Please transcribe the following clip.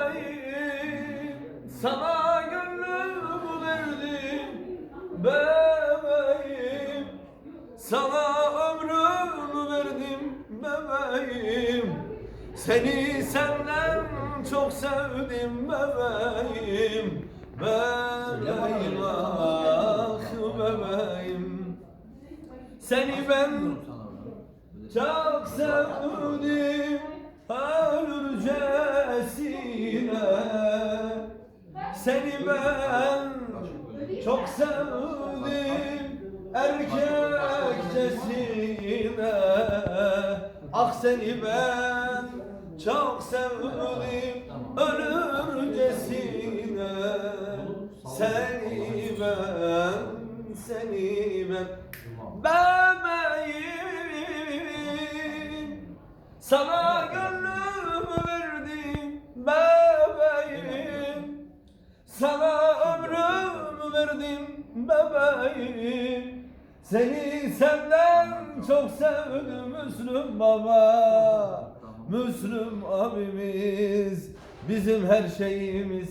Bebeğim sana gönlümü verdim Bebeğim. Sana ömrümü verdim bebeğim Seni senden çok sevdim bebeğim. Bebeğim Seni ben çok sevdim ölürcesine Seni ben çok sevdim erkekçesine. Ah seni ben çok sevdim ölürcesine Seni ben, seni ben. Bebeğim. Sana gönlümü verdim bebeğim. Sana ömrümü verdim bebeğim. Seni senden çok sevdim Müslüm baba. Müslüm abimiz Bizim her şeyimiz